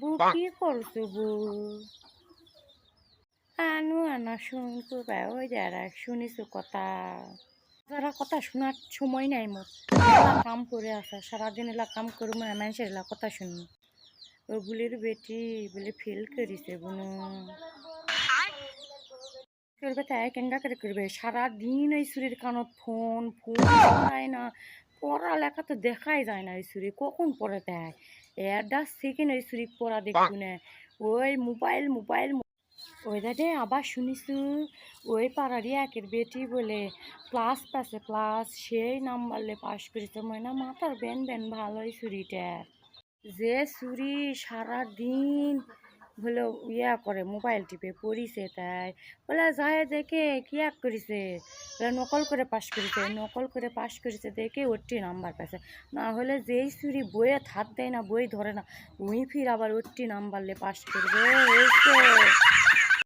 বু কি করছ বু আনু, আনা শুনতো ওই যারা শুনিছো কথা। যারা কথা শোনার সময় নাই এলা কাম করে আসা, সারাদিন এলা কাম করব না মানুষের এলা কথা শুনি। ও বুলির বেটি, বলে ফেল করিছে বুনু। করবে তাই কেঙ্গা করে করবে? সারাদিন ওই সুরির কানত ফোন ফোন চালায় না। পড়ালেখা তো দেখাই যায় না ওই সুরি কখন পড়ে দেয়? একটা সেকেন্ড ওই সুরি পড়া দেখব না? ওই মোবাইল মোবাইল ওই দাদে আবার শুনিছু ওই পাড়ারই একের বেটি বলে ক্লাস পাশে ক্লাস সেই নাম্বারলে পাস করেছে। ময়না মাথার বেন বেন ভালোই চুরিটা যে চুরি সারা দিন হলো ইয়া করে মোবাইল টিপে পড়িছে তাই। বলে যায় দেখে কি এক করেছে? বলে, নকল করে পাস করেছে, নকল করে পাস করেছে দেখে ওরটি নাম্বার পেয়েছে না হলে যেই চুরি বইয়ে হাত দেয় না, বই ধরে না, উই ফির আবার ওরটি নাম্বারলে পাস করবে